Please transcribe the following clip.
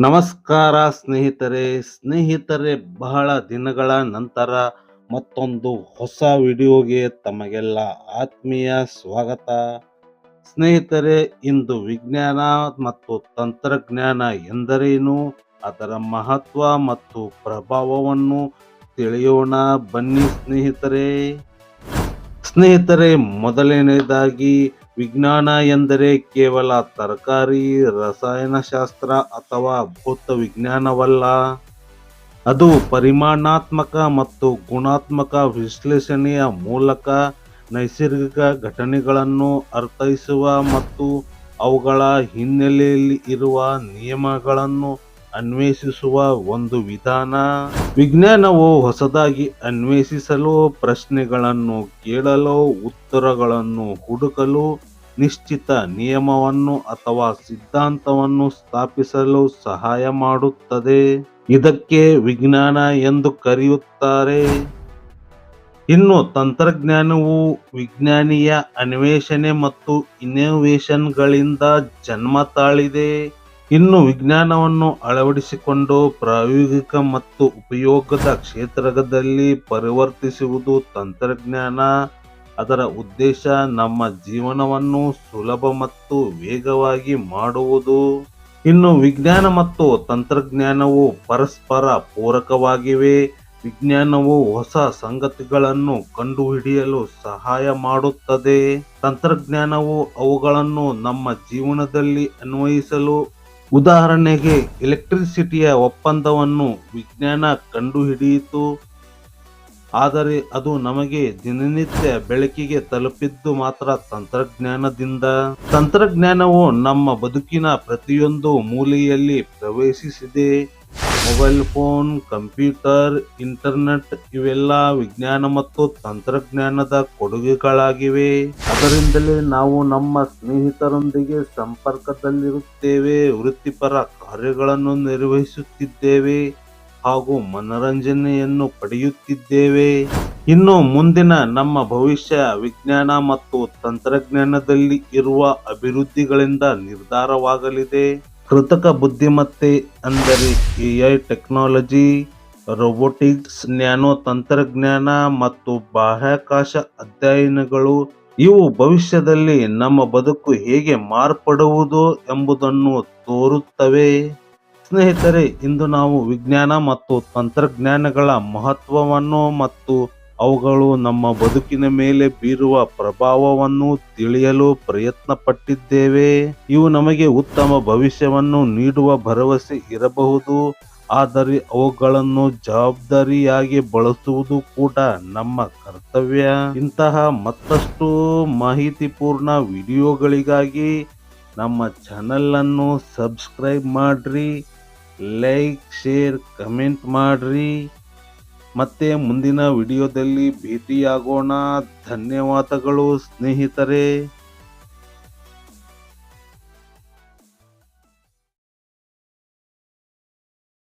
ನಮಸ್ಕಾರ ಸ್ನೇಹಿತರೆ. ಸ್ನೇಹಿತರೆ, ಬಹಳ ದಿನಗಳ ನಂತರ ಮತ್ತೊಂದು ಹೊಸ ವಿಡಿಯೋಗೆ ತಮಗೆಲ್ಲ ಆತ್ಮೀಯ ಸ್ವಾಗತ. ಸ್ನೇಹಿತರೆ, ಇಂದು ವಿಜ್ಞಾನ ಮತ್ತು ತಂತ್ರಜ್ಞಾನ ಎಂದರೇನು? ಅದರ ಮಹತ್ವ ಮತ್ತು ಪ್ರಭಾವವನ್ನು ತಿಳಿಯೋಣ. ಬನ್ನಿ ಸ್ನೇಹಿತರೆ. ಸ್ನೇಹಿತರೆ, ಮೊದಲನೆಯದಾಗಿ ವಿಜ್ಞಾನ ಎಂದರೆ ಕೇವಲ ತರಕಾರಿ ರಸಾಯನಶಾಸ್ತ್ರ ಅಥವಾ ಭೌತ ವಿಜ್ಞಾನವಲ್ಲ. ಅದು ಪರಿಮಾಣಾತ್ಮಕ ಮತ್ತು ಗುಣಾತ್ಮಕ ವಿಶ್ಲೇಷಣೆಯ ಮೂಲಕ ನೈಸರ್ಗಿಕ ಘಟನೆಗಳನ್ನು ಅರ್ಥೈಸುವ ಮತ್ತು ಅವುಗಳ ಹಿನ್ನೆಲೆಯಲ್ಲಿ ಇರುವ ನಿಯಮಗಳನ್ನು ಅನ್ವೇಷಿಸುವ ಒಂದು ವಿಧಾನ? ವಿಜ್ಞಾನವು ಹೊಸದಾಗಿ ಅನ್ವೇಷಿಸಲು, ಪ್ರಶ್ನೆಗಳನ್ನು ಕೇಳಲು, ಉತ್ತರಗಳನ್ನು ಹುಡುಕಲು, ನಿಶ್ಚಿತ ನಿಯಮವನ್ನು ಅಥವಾ ಸಿದ್ಧಾಂತವನ್ನು ಸ್ಥಾಪಿಸಲು ಸಹಾಯ ಮಾಡುತ್ತದೆ? ಇದಕ್ಕೆ ವಿಜ್ಞಾನ ಎಂದು ಕರೆಯುತ್ತಾರೆ. ಇನ್ನು ತಂತ್ರಜ್ಞಾನವು ವಿಜ್ಞಾನಿಯ ಅನ್ವೇಷಣೆ ಮತ್ತು ಇನ್ನೋವೇಷನ್ಗಳಿಂದ ಜನ್ಮ ತಾಳಿದೆ. ಇನ್ನು ವಿಜ್ಞಾನವನ್ನು ಅಳವಡಿಸಿಕೊಂಡು ಪ್ರಾಯೋಗಿಕ ಮತ್ತು ಉಪಯೋಗದ ಕ್ಷೇತ್ರದಲ್ಲಿ ಪರಿವರ್ತಿಸುವುದು ತಂತ್ರಜ್ಞಾನ. ಅದರ ಉದ್ದೇಶ ನಮ್ಮ ಜೀವನವನ್ನು ಸುಲಭ ಮತ್ತು ವೇಗವಾಗಿ ಮಾಡುವುದು. ಇನ್ನು ವಿಜ್ಞಾನ ಮತ್ತು ತಂತ್ರಜ್ಞಾನವು ಪರಸ್ಪರ ಪೂರಕವಾಗಿವೆ. ವಿಜ್ಞಾನವು ಹೊಸ ಸಂಗತಿಗಳನ್ನು ಕಂಡುಹಿಡಿಯಲು ಸಹಾಯ ಮಾಡುತ್ತದೆ. ತಂತ್ರಜ್ಞಾನವು ಅವುಗಳನ್ನು ನಮ್ಮ ಜೀವನದಲ್ಲಿ ಅನ್ವಯಿಸಲು ಉದಾಹರಣೆಗೆ ಎಲೆಕ್ಟ್ರಿಸಿಟಿಯ ಒಪ್ಪಂದವನ್ನು ವಿಜ್ಞಾನ ಕಂಡುಹಿಡಿಯಿತು. ಆದರೆ ಅದು ನಮಗೆ ದಿನನಿತ್ಯ ಬೆಳಕಿಗೆ ತಲುಪಿದ್ದು ಮಾತ್ರ ತಂತ್ರಜ್ಞಾನದಿಂದ. ತಂತ್ರಜ್ಞಾನವು ನಮ್ಮ ಬದುಕಿನ ಪ್ರತಿಯೊಂದು ಮೂಲೆಯಲ್ಲಿ ಪ್ರವೇಶಿಸಿದೆ. ಮೊಬೈಲ್ ಫೋನ್, ಕಂಪ್ಯೂಟರ್, ಇಂಟರ್ನೆಟ್ ಇವೆಲ್ಲ ವಿಜ್ಞಾನ ಮತ್ತು ತಂತ್ರಜ್ಞಾನದ ಕೊಡುಗೆಗಳಾಗಿವೆ. ಅದರಿಂದಲೇ ನಾವು ನಮ್ಮ ಸ್ನೇಹಿತರೊಂದಿಗೆ ಸಂಪರ್ಕದಲ್ಲಿರುತ್ತೇವೆ, ವೃತ್ತಿಪರ ಕಾರ್ಯಗಳನ್ನು ನಿರ್ವಹಿಸುತ್ತಿದ್ದೇವೆ ಹಾಗೂ ಮನರಂಜನೆಯನ್ನು ಪಡೆಯುತ್ತಿದ್ದೇವೆ. ಇನ್ನು ಮುಂದಿನ ನಮ್ಮ ಭವಿಷ್ಯ ವಿಜ್ಞಾನ ಮತ್ತು ತಂತ್ರಜ್ಞಾನದಲ್ಲಿ ಇರುವ ಅಭಿವೃದ್ಧಿಗಳಿಂದ ನಿರ್ಧಾರವಾಗಲಿದೆ. ಕೃತಕ ಬುದ್ಧಿಮತ್ತೆ ಅಂದರೆ ಎಐ ಟೆಕ್ನಾಲಜಿ, ರೋಬೋಟಿಕ್ಸ್, ನ್ಯಾನೋ ತಂತ್ರಜ್ಞಾನ ಮತ್ತು ಬಾಹ್ಯಾಕಾಶ ಅಧ್ಯಯನಗಳು, ಇವು ಭವಿಷ್ಯದಲ್ಲಿ ನಮ್ಮ ಬದುಕು ಹೇಗೆ ಮಾರ್ಪಡುವುದು ಎಂಬುದನ್ನು ತೋರುತ್ತವೆ. ಸ್ನೇಹಿತರೆ, ಇಂದು ನಾವು ವಿಜ್ಞಾನ ಮತ್ತು ತಂತ್ರಜ್ಞಾನಗಳ ಮಹತ್ವವನ್ನು ಮತ್ತು ಅವುಗಳು ನಮ್ಮ ಬದುಕಿನ ಮೇಲೆ ಬೀರುವ ಪ್ರಭಾವವನ್ನು ತಿಳಿಯಲು ಪ್ರಯತ್ನ ಪಟ್ಟಿದ್ದೇವೆ ಇವು ನಮಗೆ ಉತ್ತಮ ಭವಿಷ್ಯವನ್ನು ನೀಡುವ ಭರವಸೆ ಇರಬಹುದು. ಆದರೆ ಅವುಗಳನ್ನು ಜವಾಬ್ದಾರಿಯಾಗಿ ಬಳಸುವುದು ಕೂಡ ನಮ್ಮ ಕರ್ತವ್ಯ. ಇಂತಹ ಮತ್ತಷ್ಟು ಮಾಹಿತಿಪೂರ್ಣ ವಿಡಿಯೋಗಳಿಗಾಗಿ ನಮ್ಮ ಚಾನಲನ್ನು ಸಬ್ಸ್ಕ್ರೈಬ್ ಮಾಡ್ರಿ, ಲೈಕ್, ಶೇರ್, ಕಮೆಂಟ್ ಮಾಡ್ರಿ. ಮತ್ತೆ ಮುಂದಿನ ವಿಡಿಯೋದಲ್ಲಿ ಭೇಟಿಯಾಗೋಣ. ಧನ್ಯವಾದಗಳು ಸ್ನೇಹಿತರೆ.